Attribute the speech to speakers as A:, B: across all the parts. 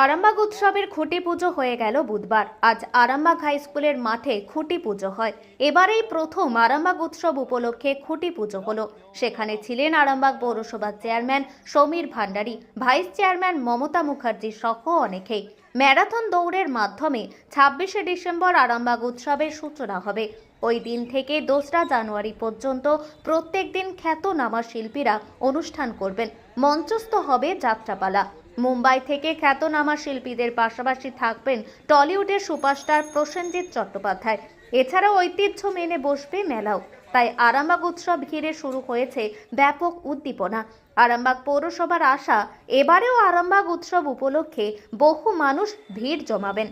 A: আরামবাগ উৎসবের খুঁটি পুজো হয়ে গেল বুধবার। আজ আরামবাগ হাই স্কুলের মাঠে খুঁটি পুজো হয়। এবারেই প্রথম আরামবাগ উৎসব উপলক্ষে খুঁটি পুজো হলো। সেখানে ছিলেন আরামবাগ পৌরসভার chairman Samir Bhandari, vice chairman Mamata Mukherjee সহ অনেকেই। ম্যারাথন দৌড়ের মাধ্যমে ছাব্বিশে ডিসেম্বর আরামবাগ উৎসবের সূচনা হবে। ওই দিন থেকে দোসরা জানুয়ারি পর্যন্ত প্রত্যেক দিন খ্যাতনামা শিল্পীরা অনুষ্ঠান করবেন। মঞ্চস্থ হবে যাত্রাপালা। মুম্বাই থেকে খ্যাতনামা শিল্পীদের পাশাপাশি থাকবেন টলিউডের সুপারস্টার প্রসেনজিৎ চট্টোপাধ্যায়। এছাড়াও ঐতিহ্য মেনে বসবে মেলাও। তাই আরামবাগ উৎসব ঘিরে শুরু হয়েছে ব্যাপক উদ্দীপনা। আরামবাগ পৌরসভার আশা, এবারেও আরামবাগ উৎসব উপলক্ষে বহু মানুষ ভিড় জমাবেন।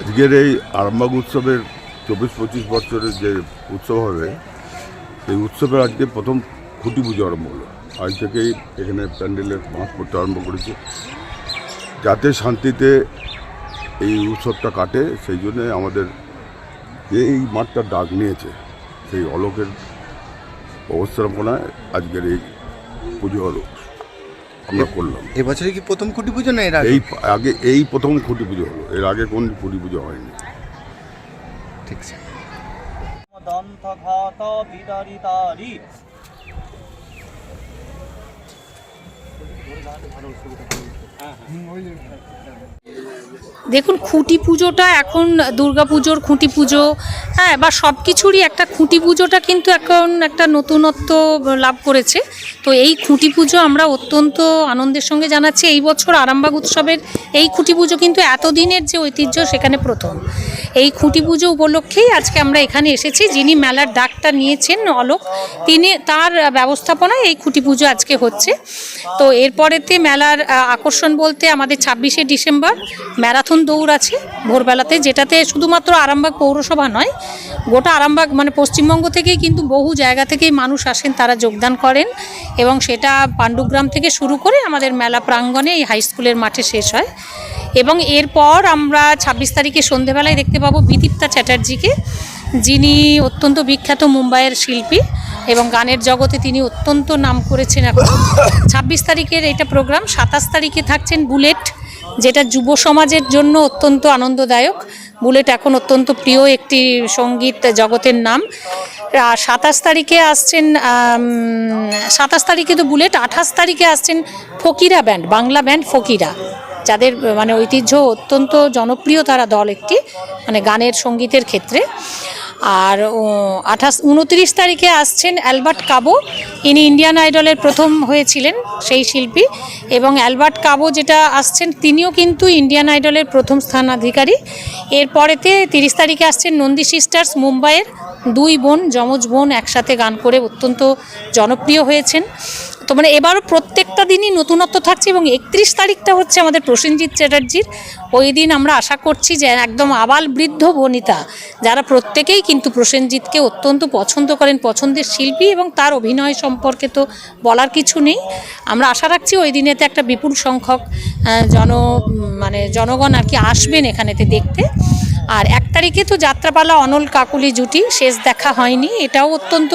B: আজকের এই আরামবাগ উৎসবের চব্বিশ পঁচিশ বছরের যে উৎসব হবে, এই উৎসবের আজকে প্রথম খুঁটি পুজো আরম্ভ হলো। আজ থেকেই এখানে প্যান্ডেলের বাঁশ করতে আরম্ভ করেছে। যাতে শান্তিতে এই উৎসবটা কাটে সেই জন্যে আমাদের যে এই মাঠটা ডাক নিয়েছে সেই অলোকের অবস্থাপনায় আজকের এই পুজো হলো। আমরা করলাম।
C: এবছরে কি প্রথম খুঁটি পুজো না এর আগে?
B: এই আগে এই প্রথম খুঁটি পুজো হলো এর আগে কোন খুঁটি পুজো হয়নি।
C: ঠিক আছে।
D: দন্তঘাত বিদারিতারি
E: দেখুন, খুঁটি পুজোটা এখন দুর্গা পুজোর খুঁটি পুজো হ্যাঁ বা সব কিছুরই একটা খুঁটি পুজোটা কিন্তু এখন একটা নতুনত্ব লাভ করেছে। তো এই খুঁটি পুজো আমরা অত্যন্ত আনন্দের সঙ্গে জানাচ্ছি। এই বছর আরামবাগ উৎসবের এই খুঁটি পুজো কিন্তু এতদিনের যে ঐতিহ্য সেখানে প্রথম। এই খুঁটি পুজো উপলক্ষেই আজকে আমরা এখানে এসেছি। যিনি মেলার ডাকটা নিয়েছেন অলোক, তিনি তার ব্যবস্থাপনায় এই খুঁটি পুজো আজকে হচ্ছে। তো এরপরেতে মেলার আকর্ষণ বলতে আমাদের ছাব্বিশে ডিসেম্বর ম্যারাথন দৌড় আছে ভোরবেলাতে, যেটাতে শুধুমাত্র আরামবাগ পৌরসভা নয়, গোটা আরামবাগ মানে পশ্চিমবঙ্গ থেকেই কিন্তু বহু জায়গা থেকেই মানুষ আসেন, তারা যোগদান করেন এবং সেটা পাণ্ডুগ্রাম থেকে শুরু করে আমাদের মেলা প্রাঙ্গণে এই হাই স্কুলের মাঠে শেষ হয়। এবং এরপর আমরা ছাব্বিশ তারিখে সন্ধেবেলায় দেখতে পাবো বিদীপ্তা চ্যাটার্জিকে, যিনি অত্যন্ত বিখ্যাত মুম্বাইয়ের শিল্পী এবং গানের জগতে তিনি অত্যন্ত নাম করেছেন এখন। ছাব্বিশ তারিখের এটা প্রোগ্রাম, সাতাশ তারিখে থাকছেন বুলেট, যেটা যুব সমাজের জন্য অত্যন্ত আনন্দদায়ক। বুলেট এখন অত্যন্ত প্রিয় একটি সংগীত জগতের নাম। আর সাতাশ তারিখে আসছেন সাতাশ তারিখে তো বুলেট, আঠাশ তারিখে আসছেন ফকিরা ব্যান্ড, বাংলা ব্যান্ড ফকিরা। যাদের মানে ঐতিহ্য অত্যন্ত জনপ্রিয় তারা দল একটি মানে গানের সঙ্গীতের ক্ষেত্রে। আর আঠাশ, উনত্রিশ তারিখে আসছেন অ্যালবার্ট কাবো। ইনি ইন্ডিয়ান আইডলের প্রথম হয়েছিলেন সেই শিল্পী এবং অ্যালবার্ট কাবো যেটা আসছেন, তিনিও কিন্তু ইন্ডিয়ান আইডলের প্রথম স্থানাধিকারী। এরপরেতে তিরিশ তারিখে আসছেন নন্দী সিস্টার্স, মুম্বাইয়ের দুই বোন, যমজ বোন, একসাথে গান করে অত্যন্ত জনপ্রিয় হয়েছেন। তো মানে এবারও প্রত্যেকটা দিনই নতুনত্ব থাকছে এবং একত্রিশ তারিখটা হচ্ছে আমাদের প্রসেনজিৎ চ্যাটার্জির। ওই দিন আমরা আশা করছি যে একদম আবাল বৃদ্ধ বনিতা, যারা প্রত্যেকেই কিন্তু প্রসেনজিৎকে অত্যন্ত পছন্দ করেন পছন্দের শিল্পী এবং তার অভিনয় সম্পর্কে তো বলার কিছু নেই। আমরা আশা রাখছি ওই দিনেতে একটা বিপুল সংখ্যক জন মানে জনগণ আর কি আসবেন এখানেতে দেখতে। আর এক তারিখে তো যাত্রাপালা অনল কাকুলি জুটি, শেষ দেখা হয়নি। এটাও অত্যন্ত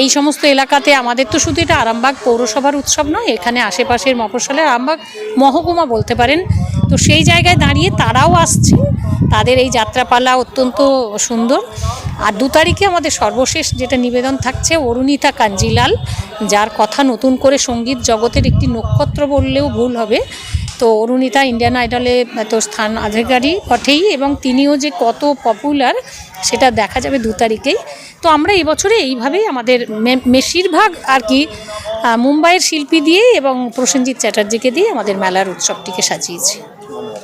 E: এই সমস্ত এলাকাতে আমাদের তো শুধু এটা আরামবাগ পৌরসভার উৎসব নয়, এখানে আশেপাশের মফস্বলের আরামবাগ মহকুমা বলতে পারেন। তো সেই জায়গায় দাঁড়িয়ে তারাও আসছেন তাদের এই যাত্রাপালা অত্যন্ত সুন্দর। আর দু তারিখে আমাদের সর্বশেষ যেটা নিবেদন থাকছে, অরুণিতা কাঞ্জিলাল, যার কথা নতুন করে সংগীত জগতের একটি নক্ষত্র বললেও ভুল হবে। তো অরুণিতা ইন্ডিয়ান আইডলে তো স্থান আধিকারী বটেই এবং তিনিও যে কত পপুলার সেটা দেখা যাবে দু তারিখেই। তো আমরা এবছরে বছরে এইভাবেই আমাদের বেশিরভাগ আর কি মুম্বাইয়ের শিল্পী দিয়ে এবং প্রসেনজিৎ চ্যাটার্জিকে দিয়ে আমাদের মেলার উৎসবটিকে সাজিয়েছি।